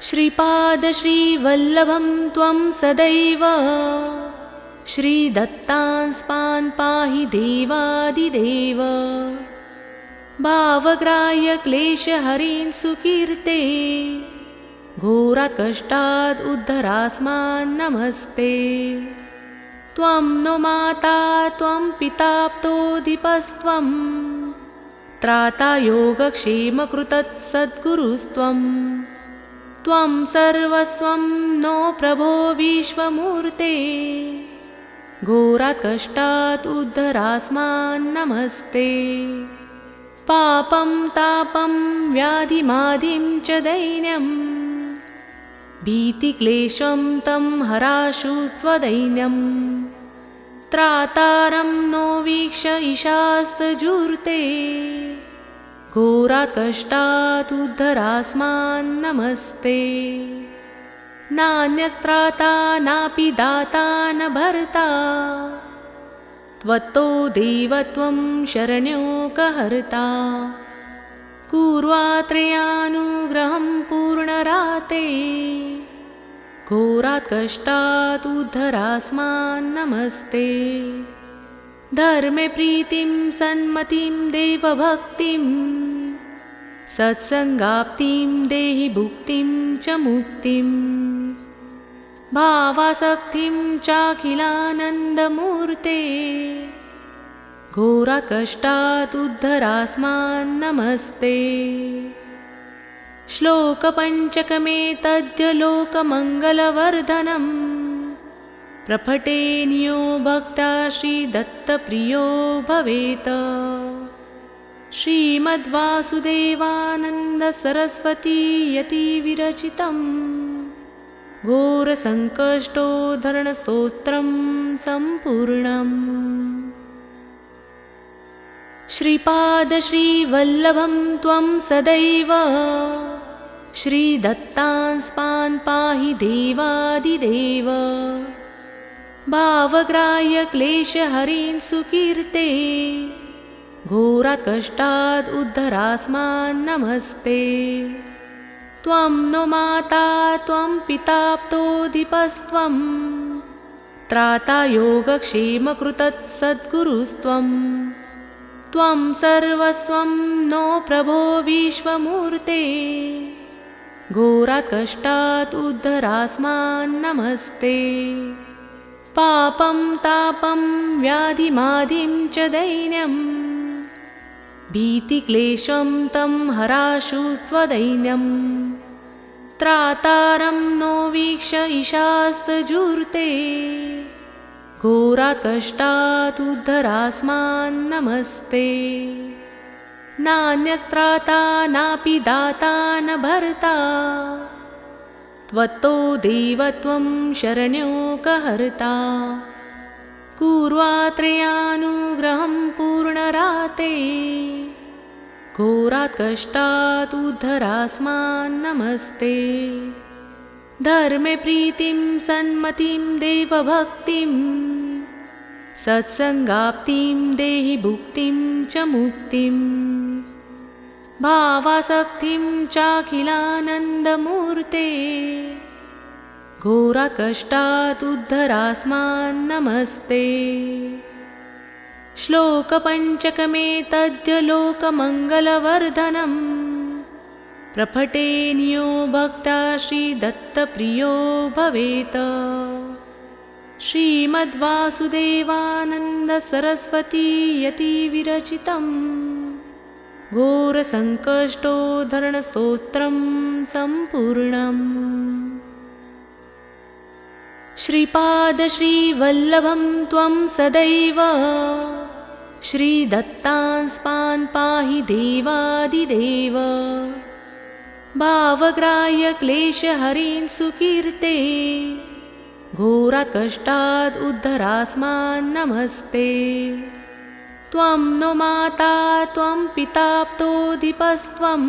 श्रीपादश्रीवल्लभं त्वं सदैव। श्रीदत्तांस्पान् पाहि देवादिदेव। भावग्राह्य क्लेशहरीन् सुकीर्ते। घोरकष्टाद् उद्धरास्मान् नमस्ते त्वं नो माता त्वं पिताप्तोऽधिपस्त्वं त्राता योगक्षेमकृतत्सद्गुरुस्त्वम् त्वं सर्वस्वं नो प्रभो विश्वमूर्ते। घोरकष्टात् उद्धरास्मान् नमस्ते। पापं तापं व्याधिमाधिं च दैन्यं। भीतिक्लेशं तं हराशु त्वदैन्यं त्रातारं नो वीक्ष इशास्तजूर्ते घोरकष्टात् उद्धरास्मान् नमस्ते। नान्यस्त्राता नापि दाता न भर्ता। त्वत्तो देवत्वं शरण्योकहर्ता कुर्वात्रयानुग्रहं पूर्णराते घोराकष्टात् उद्धरास्मान् नमस्ते। धर्मे प्रीतिं सन्मतिं देवभक्तिं सत्सङ्गाप्तिं देहि भुक्तिं च मुक्तिम् भावासक्तिं चाखिलानन्दमूर्ते घोरकष्टात् उद्धरास्मान् नमस्ते श्लोकपञ्चकमेतद्य लोकमङ्गलवर्धनम्। प्रफटेन्यो भक्ता श्रीदत्तप्रियो भवेत्। श्रीमद्वासुदेवानन्दसरस्वती यतिविरचितम् घोरसङ्कष्टोद्धरणस्तोत्रं सम्पूर्णम्। श्रीपादश्रीवल्लभं त्वं सदैव श्रीदत्तांस्पान् पाहि देवादिदेव। भावग्राह्य क्लेशहरीन् सुकीर्ते उद्धरास्मान् नमस्ते। त्वं नो माता त्वं पिताप्तोऽधिपस्त्वं त्राता योगक्षेमकृतत्सद्गुरुस्त्वं त्वं सर्वस्वं नो प्रभो विश्वमूर्ते घोरकष्टात् उद्धरास्मान् नमस्ते। पापं तापं व्याधिमाधिं च दैन्यम्। भीतिक्लेशं तं हराशु त्वदैन्यं त्रातारं नो वीक्ष इशास्तजूर्ते घोराकष्टात् उद्धरास्मान् नमस्ते नान्यस्त्राता नापि दाता न भर्ता। त्वत्तो देवत्वं शरण्योकहर्ता कुर्वात्रयानुग्रहं पूर्णराते। उद्धरास्मान् नमस्ते। धर्मे प्रीतिं सन्मतिं देवभक्तिं। सत्सङ्गाप्तिं देहि भुक्तिं च मुक्तिम् भावासक्तिं चाखिलानन्दमूर्ते। घोरकष्टात् उद्धरास्मान् नमस्ते श्लोकपञ्चकमेतद्य लोकमङ्गलवर्धनम् प्रफटेन्यो भक्ता श्रीदत्तप्रियो भवेत्। श्रीमद्वासुदेवानन्दसरस्वती यतिविरचितम् घोरसङ्कष्टोद्धरणस्तोत्रं सम्पूर्णम्। श्रीपादश्रीवल्लभं त्वं सदैव। श्रीदत्तांस्पान् पाहि देवादिदेव। भावग्राह्य क्लेशहरीन् सुकीर्ते। घोरकष्टाद् उद्धरास्मान् नमस्ते त्वं नो माता त्वं पिताप्तोऽधिपस्त्वं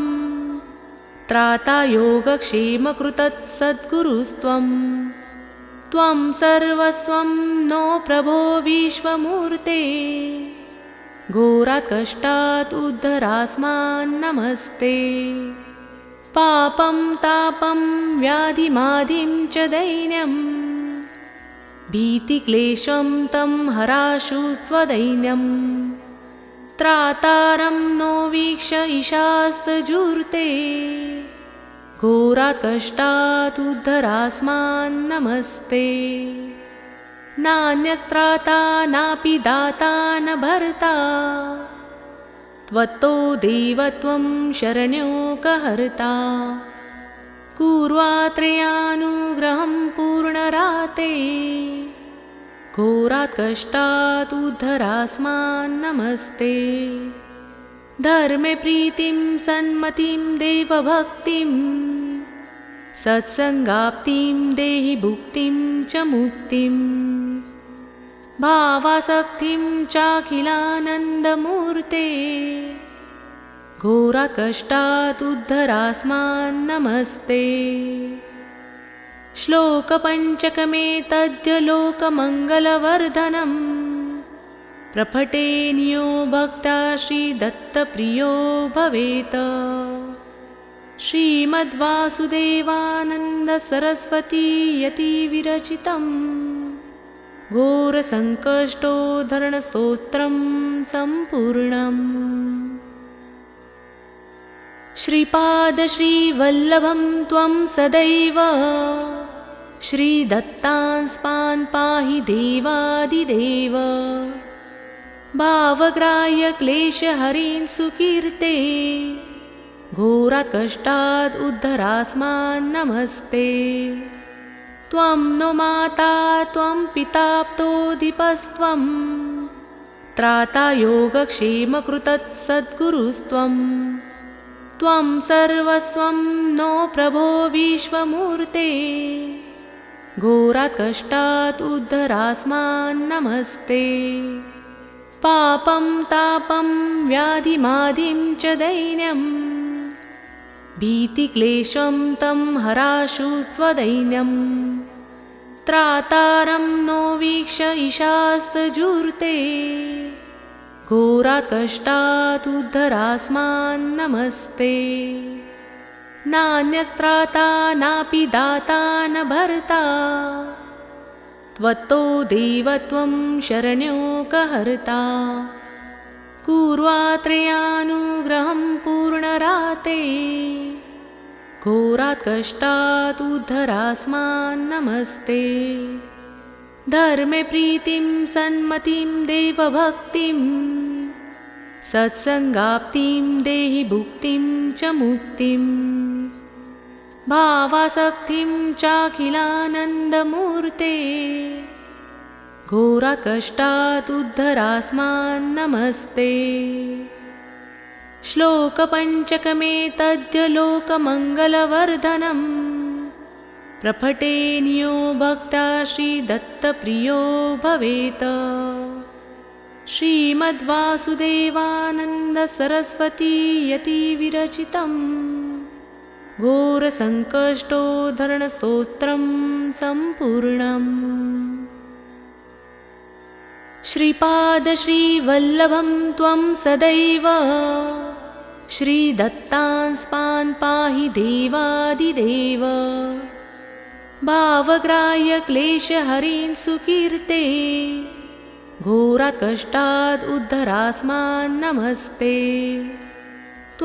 त्राता योगक्षेमकृतत्सद्गुरुस्त्वम् त्वं सर्वस्वं नो प्रभो विश्वमूर्ते। घोरात् कष्टात् उद्धरास्मान्नमस्ते पापं तापं व्याधिमाधिं च दैन्यम्। भीतिक्लेशं तं हराशु त्वदैन्यम् त्रातारं नो वीक्ष इशास्तजूर्ते घोरात् कष्टात् उद्धरास्मान्नमस्ते नान्यस्त्राता नापि दाता न भर्ता। त्वत्तो देवत्वं शरण्योकहर्ता कुर्वात्रयानुग्रहं पूर्णराते घोरात् कष्टात् उद्धरास्मान्नमस्ते धर्मे प्रीतिं सन्मतिं देवभक्तिम् सत्सङ्गाप्तिं देहि भुक्तिं च मुक्तिम् भावासक्तिं चाखिलानन्दमूर्ते घोरकष्टात् उद्धरास्मान्नमस्ते श्लोकपञ्चकमेतद्य लोकमङ्गलवर्धनम् प्रफटेन्यो भक्ता श्रीदत्तप्रियो भवेत्। श्रीमद्वासुदेवानन्दसरस्वती यतिविरचितं घोरसङ्कष्टोद्धरणस्तोत्रं सम्पूर्णम्। श्रीपादश्रीवल्लभं त्वं सदैव श्रीदत्तांस्पान् पाहि देवादिदेव भावग्राह्यक्लेशहरीन् सुकीर्ते घोरकष्टाद् उद्धरास्मान्नमस्ते त्वं नो माता त्वं पिताप्तोऽधिपस्त्वं त्राता योगक्षेमकृतत्सद्गुरुस्त्वं त्वं सर्वस्वं नो प्रभो विश्वमूर्ते घोरकष्टात् उद्धरास्मान्नमस्ते पापं तापं व्याधिमाधिं च दैन्यम् भीतिक्लेशं तं हराशु त्वदैन्यम् त्रातारं नो वीक्ष इशास्तजूर्ते घोरात् कष्टात् उद्धरास्मान्नमस्ते नान्यस्त्राता नापि दाता न भर्ता। त्वत्तो देवत्वं शरण्योकहर्ता कुर्वात्रयानुग्रहं पूर्णराते। घोरात् कष्टात् धर्मे प्रीतिं सन्मतिं देवभक्तिं। सत्सङ्गाप्तिं देहि भुक्तिं च मुक्तिम् भावासक्तिं चाखिलानन्दमूर्ते। घोरकष्टात् उद्धरास्मान्नमस्ते श्लोकपञ्चकमेतद्य लोकमङ्गलवर्धनम् प्रफटेन्यो भक्ता श्रीदत्तप्रियो भवेत्। श्रीमद्वासुदेवानन्दसरस्वती यतिविरचितम् घोरसङ्कष्टोद्धरणस्तोत्रं सम्पूर्णम्। श्रीपादश्रीवल्लभं त्वं सदैव। श्रीदत्तांस्पान् पाहि देवादिदेव। भावग्राह्यक्लेशहरीन् सुकीर्ते। घोरकष्टाद् उद्धरास्मान्नमस्ते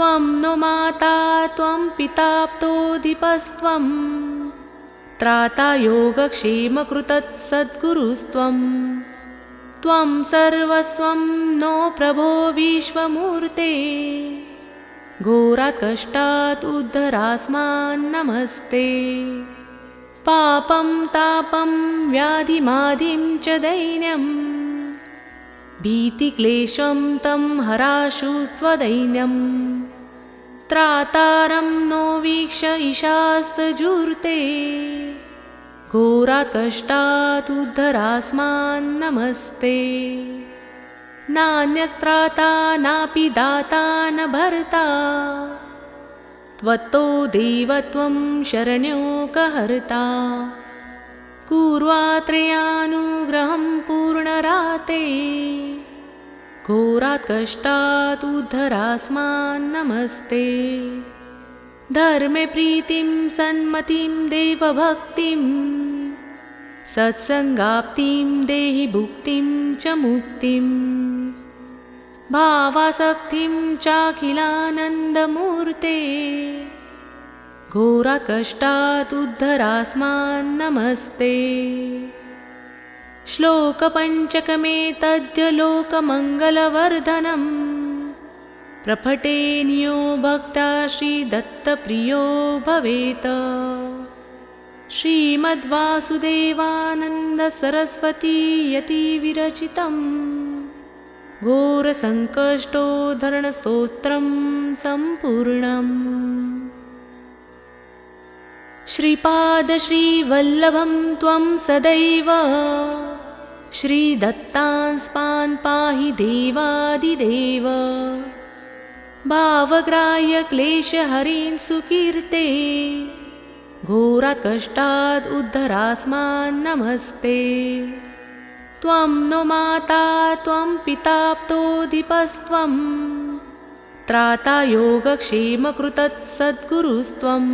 माता त्वं पिताप्तोऽधिपस्त्वं त्राता योगक्षेमकृतत्सद्गुरुस्त्वं त्वं सर्वस्वं नो प्रभो विश्वमूर्ते। घोरकष्टात् उद्धरास्मान्नमस्ते पापं तापं व्याधिमाधिं च दैन्यम् भीतिक्लेशं तं हराशु त्वदैन्यम् त्रातारं नो वीक्ष इशास्तजूर्ते घोरात् कष्टात् उद्धरास्मान्नमस्ते नान्यस्त्राता नापि दाता न भर्ता। त्वत्तो देवत्वं शरण्योकहर्ता कुर्वात्रयानुग्रहं पूर्णराते घोरात् कष्टात् उद्धरास्मान्नमस्ते धर्मे प्रीतिं सन्मतिं देवभक्तिं सत्सङ्गाप्तिं देहि भुक्तिं च मुक्तिम् भावासक्तिं चाखिलानन्दमूर्ते घोरकष्टात् उद्धरास्मान्नमस्ते श्लोकपञ्चकमेतद्य लोकमङ्गलवर्धनम्। प्रफटेन्यो भक्ता श्रीदत्तप्रियो भवेत्। श्रीमद्वासुदेवानन्दसरस्वती यतिविरचितम्। घोरसङ्कष्टोद्धरणस्तोत्रं सम्पूर्णम्। श्रीपादश्रीवल्लभं त्वं सदैव श्रीदत्तांस्पान् पाहि देवादिदेव। भावग्राह्यक्लेशहरीन् सुकीर्ते घोरकष्टाद् उद्धरास्मान् नमस्ते। त्वं नो माता त्वं पिताप्तोऽधिपस्त्वं त्राता योगक्षेमकृतत्सद्गुरुस्त्वं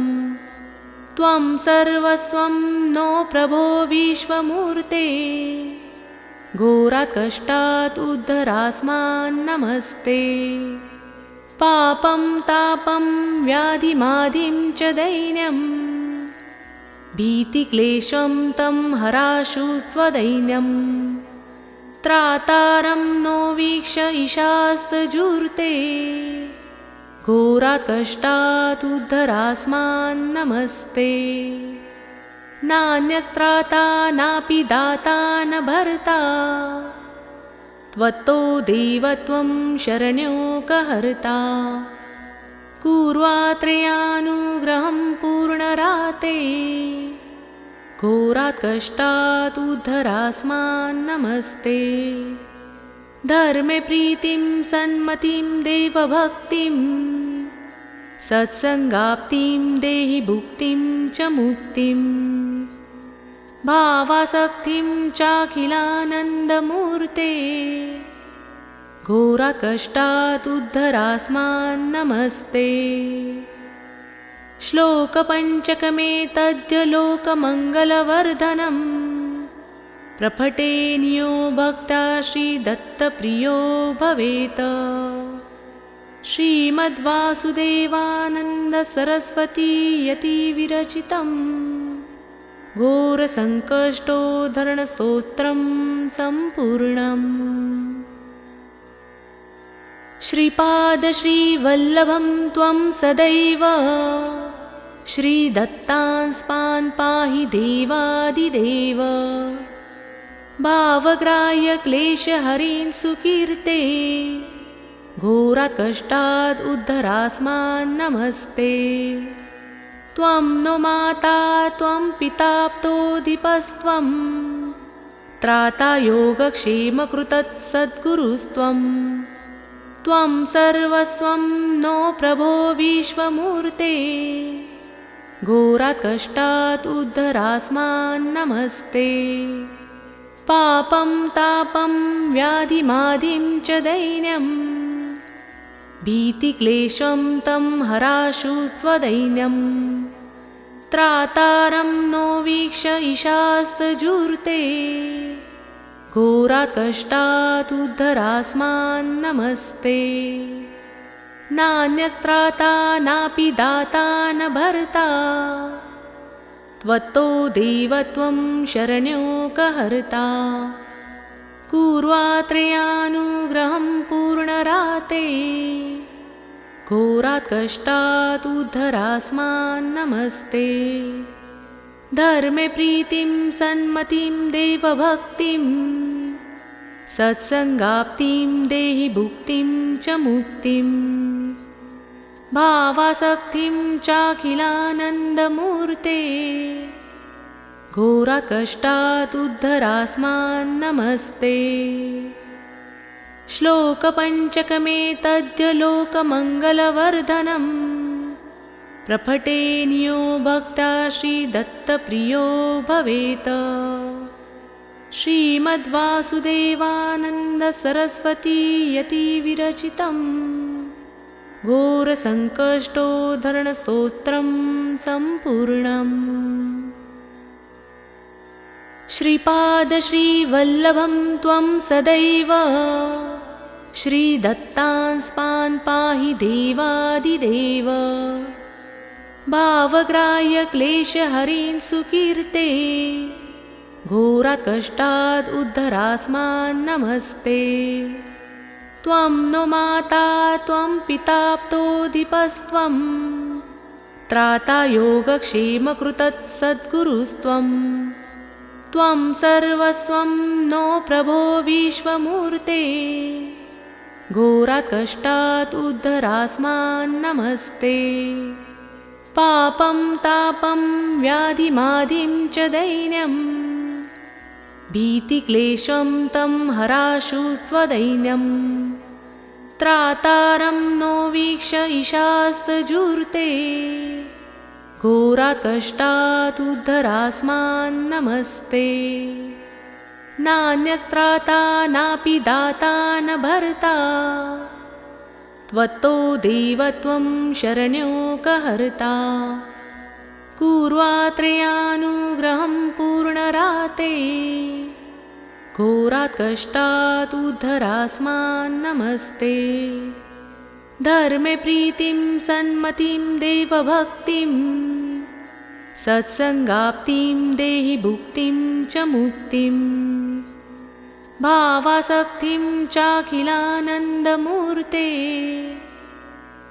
त्वं सर्वस्वं नो प्रभो विश्वमूर्ते घोरकष्टात् उद्धरास्मान् नमस्ते। पापं तापं व्याधिमाधिं च दैन्यम् भीतिक्लेशं तं हराशु त्वदैन्यम् त्रातारं नो वीक्ष इशास्तजूर्ते घोराकष्टादुद्धरास्मान्नमस्ते नान्यस्त्राता नापि दाता न भर्ता। त्वत्तो देवत्वं शरण्योकहर्ता कुर्वात्रयानुग्रहं पूर्णराते। घोरात् उद्धरास्मान्नमस्ते धर्मे प्रीतिं सन्मतिं देवभक्तिं। सत्सङ्गाप्तिं देहि भुक्तिं च मुक्तिम् भावासक्तिं चाखिलानन्दमूर्ते। घोरकष्टात् उद्धरास्मान्नमस्ते श्लोकपञ्चकमेतद्य लोकमङ्गलवर्धनम्। प्रफटेन्यो भक्ता श्रीदत्तप्रियो भवेत्। श्रीमद्वासुदेवानन्दसरस्वती यतिविरचितम् घोरसङ्कष्टोद्धरणस्तोत्रं सम्पूर्णम्। श्रीपादश्रीवल्लभं त्वं सदैव। श्रीदत्तांस्पान् पाहि देवादिदेव। भावग्राह्यक्लेशहरीन् सुकीर्ते। घोरकष्टाद् उद्धरास्मान् नमस्ते त्वं नो माता त्वं पिताप्तोऽधिपस्त्वं त्राता योगक्षेमकृतत्सद्गुरुस्त्वम् त्वं सर्वस्वं नो प्रभो विश्वमूर्ते। घोरकष्टात् उद्धरास्मान्नमस्ते पापं तापं व्याधिमाधिं च दैन्यम् भीतिक्लेशं तं हराशु त्वदैन्यम् त्रातारं नो वीक्ष इशास्तजूर्ते घोराकष्टात् उद्धरास्मान्नमस्ते नान्यस्त्राता नापि दाता न भर्ता। त्वत्तो देवत्वं शरण्योकहर्ता कुर्वात्रयानुग्रहं पूर्णराते घोरात् कष्टात् उद्धरास्मान्नमस्ते धर्मे प्रीतिं सन्मतिं देवभक्तिं सत्सङ्गाप्तिं देहि भुक्तिं च मुक्तिम् भावासक्तिं चाखिलानन्दमूर्ते घोरकष्टात् उद्धरास्मान्नमस्ते श्लोकपञ्चकमेतद्य लोकमङ्गलवर्धनम् प्रफटेन्यो भक्ता श्रीदत्तप्रियो भवेत्। श्रीमद्वासुदेवानन्दसरस्वतीयतिविरचितं घोरसङ्कष्टोद्धरणस्तोत्रं सम्पूर्णम्। श्रीपादश्रीवल्लभं त्वं सदैव श्रीदत्तांस्पान् पाहि देवादिदेव। भावग्राह्य क्लेशहरीन् सुकीर्ते। घोरकष्टाद् उद्धरास्मान् नमस्ते। त्वं नो माता त्वं पिताप्तोऽधिपस्त्वं त्राता योगक्षेमकृतत्सद्गुरुस्त्वं त्वं सर्वस्वं नो प्रभो विश्वमूर्ते घोरकष्टात् उद्धरास्मान् नमस्ते। पापं तापं व्याधिमाधिं च दैन्यम्। भीतिक्लेशं तं हराशु त्वदैन्यं त्रातारं नो वीक्ष इशास्तजूर्ते घोराकष्टादुद्धरास्मान्नमस्ते नान्यस्त्राता नापि दाता न भर्ता। त्वत्तो देवत्वं शरण्योकहर्ता कुर्वात्रयानुग्रहं पूर्णराते। घोरात्कष्टादुद्धरास्मान्नमस्ते धर्मे प्रीतिं सन्मतिं देवभक्तिं। सत्सङ्गाप्तिं देहि भुक्तिं च मुक्तिं भावासक्तिं चाखिलानन्दमूर्ते।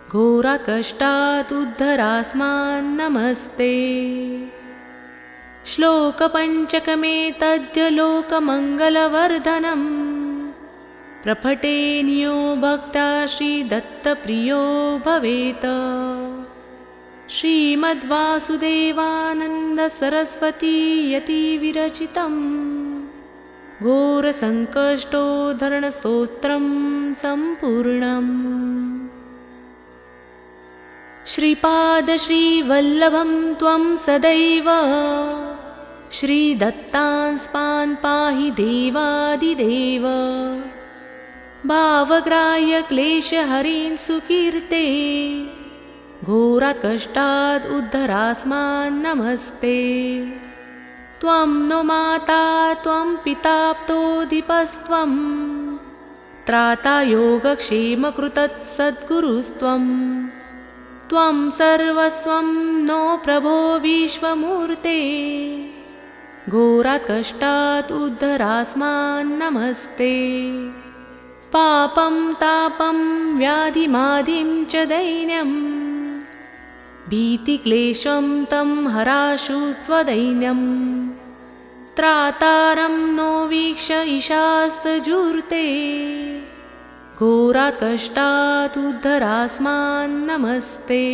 घोरकष्टादुद्धरास्मान्नमस्ते। श्लोकपञ्चकमेतद्य लोकमङ्गलवर्धनम्। प्रफटेन्यो भक्ता श्रीदत्तप्रियो भवेत्। श्रीमद्वासुदेवानन्दसरस्वतीयतिविरचितं घोरसङ्कष्टोद्धरणस्तोत्रं सम्पूर्णम्। श्रीपादश्रीवल्लभं त्वं सदैव। श्रीदत्तांस्पान् पाहि देवादिदेव। भावग्राह्य क्लेशहरीन् सुकीर्ते। घोरकष्टाद् उद्धरास्मान् नमस्ते त्वं नो माता त्वं पिताप्तोऽधिपस्त्वं त्राता योगक्षेमकृतत्सद्गुरुस्त्वम् त्वं सर्वस्वं नो प्रभो विश्वमूर्ते। घोरकष्टात् उद्धरास्मान् नमस्ते। पापं तापं व्याधिमाधिं च दैन्यम्। भीतिक्लेशं तं हराशु त्वदैन्यम् त्रातारं नो वीक्ष इशास्तजूर्ते घोराकष्टादुद्धरास्मान्नमस्ते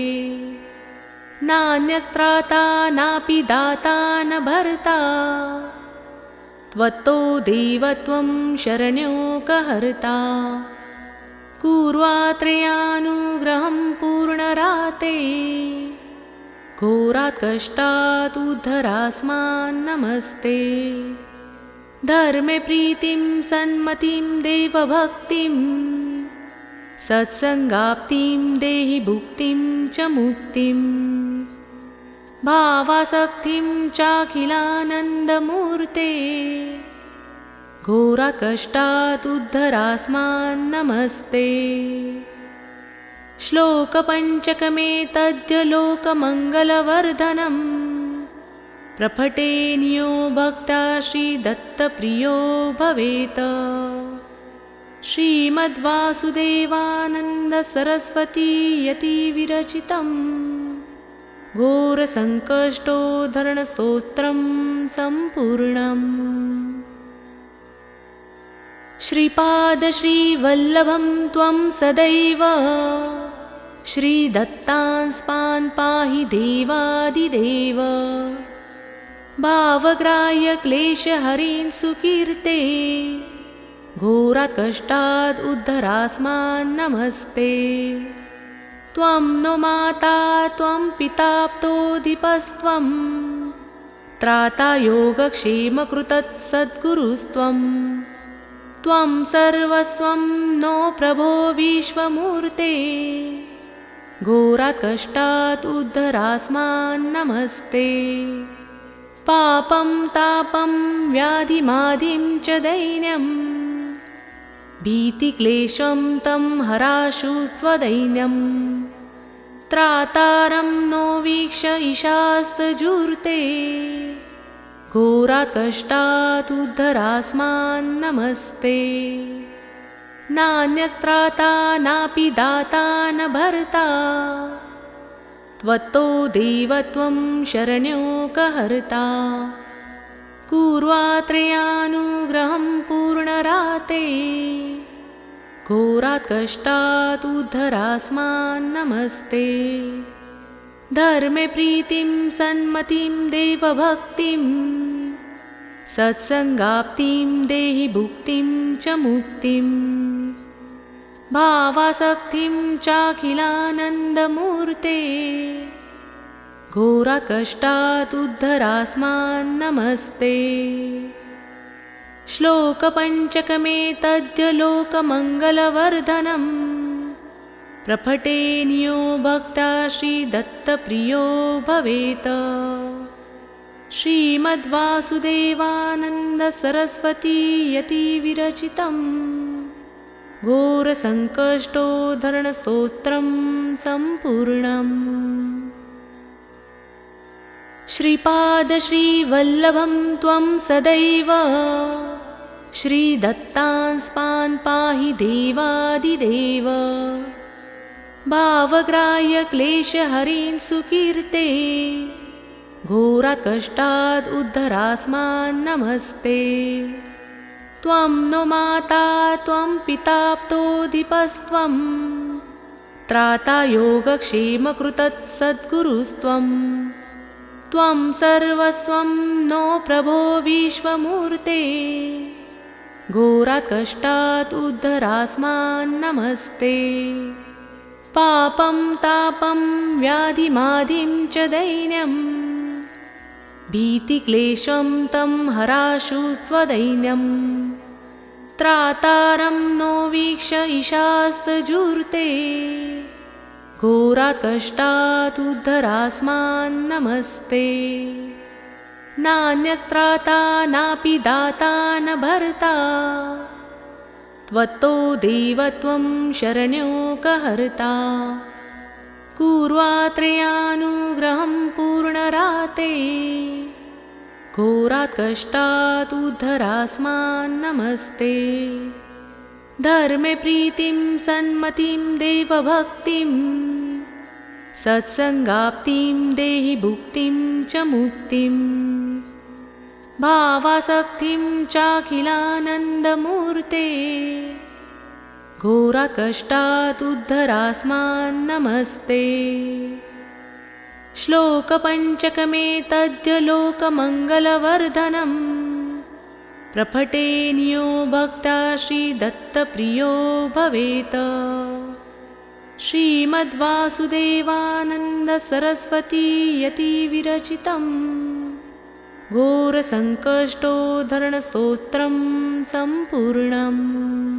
नान्यस्त्राता नापि दाता न भर्ता। त्वत्तो देवत्वं शरण्योकहर्ता कुर्वात्रयानुग्रहं पूर्णराते घोराकष्टादुद्धरास्मान्नमस्ते धर्मे प्रीतिं सन्मतिं देवभक्तिं सत्सङ्गाप्तिं देहि भुक्तिं च मुक्तिं। भावासक्तिं चाखिलानन्दमूर्ते घोरकष्टादुद्धरास्मान्नमस्ते श्लोकपञ्चकमेतद्य लोकमङ्गलवर्धनम् प्रफटेन्यो भक्ता श्रीदत्तप्रियो भवेत्। श्रीमद्वासुदेवानन्दसरस्वतीयतिविरचितं घोरसङ्कष्टोद्धरणस्तोत्रं सम्पूर्णम्। श्रीपादश्रीवल्लभं त्वं सदैव श्रीदत्तांस्पान् पाहि देवादिदेव। भावग्राह्य क्लेशहरीन् सुकीर्ते घोरकष्टाद् उद्धरास्मान् नमस्ते। त्वं नो माता त्वं पिताप्तोऽधिपस्त्वं त्राता योगक्षेमकृतत्सद्गुरुस्त्वं त्वं सर्वस्वं नो प्रभो विश्वमूर्ते घोराकष्टात् उद्धरास्मान्नमस्ते पापं तापं व्याधिमाधिं च दैन्यम् भीतिक्लेशं तं हराशु त्वदैन्यम् त्रातारं नो वीक्ष इशास्तजूर्ते घोराकष्टादुद्धरास्मान्नमस्ते नान्यस्त्राता नापि दाता न भर्ता। त्वत्तो देवत्वं शरण्योकहर्ता कुर्वात्रयानुग्रहं पूर्णराते। घोरात्कष्टादुद्धरास्मान्नमस्ते धर्मे प्रीतिं सन्मतिं देवभक्तिं। सत्सङ्गाप्तिं देहि भुक्तिं च मुक्तिम् भावासक्तिं चाखिलानन्दमूर्ते। घोराकष्टादुद्धरास्मान्नमस्ते। श्लोकपञ्चकमेतद्य लोकमङ्गलवर्धनम्। प्रफटेन्यो भक्ता श्रीदत्तप्रियो भवेत्। श्रीमद्वासुदेवानन्दसरस्वती यतिविरचितम् घोरसङ्कष्टोद्धरणस्तोत्रं सम्पूर्णम्। श्रीपादश्रीवल्लभं त्वं सदैव। श्रीदत्तांस्पान् पाहि देवादिदेव। भावग्राह्यक्लेशहरीन् सुकीर्ते। घोरकष्टाद् उद्धरास्मान्नमस्ते त्वं नो माता त्वं पिताप्तोऽधिपस्त्वं त्राता योगक्षेमकृतत्सद्गुरुस्त्वं। त्वं सर्वस्वं नो प्रभो विश्वमूर्ते। घोराकष्टात् उद्धरास्मान्नमस्ते पापं तापं व्याधिमाधिं च दैन्यम् भीतिक्लेशं तं हराशु त्वदैन्यम् त्रातारं नो वीक्ष इशास्तजूर्ते घोराकष्टादुद्धरास्मान्नमस्ते नान्यस्त्राता नापि दाता न भर्ता। त्वत्तो देवत्वं शरण्योकहर्ता कुर्वात्रयानुग्रहं पूर्णराते घोराकष्टादुद्धरास्मान्नमस्ते धर्मे प्रीतिं सन्मतिं देवभक्तिं सत्सङ्गाप्तिं देहि भुक्तिं च मुक्तिम् भावासक्तिं चाखिलानन्दमूर्ते श्लोकपञ्चकमेतद्य लोकमङ्गलवर्धनम्। प्रफटेन्यो भक्ता श्रीदत्तप्रियो भवेत्। श्रीमद्वासुदेवानन्दसरस्वती यतिविरचितम् घोरसङ्कष्टोद्धरणस्तोत्रं सम्पूर्णम्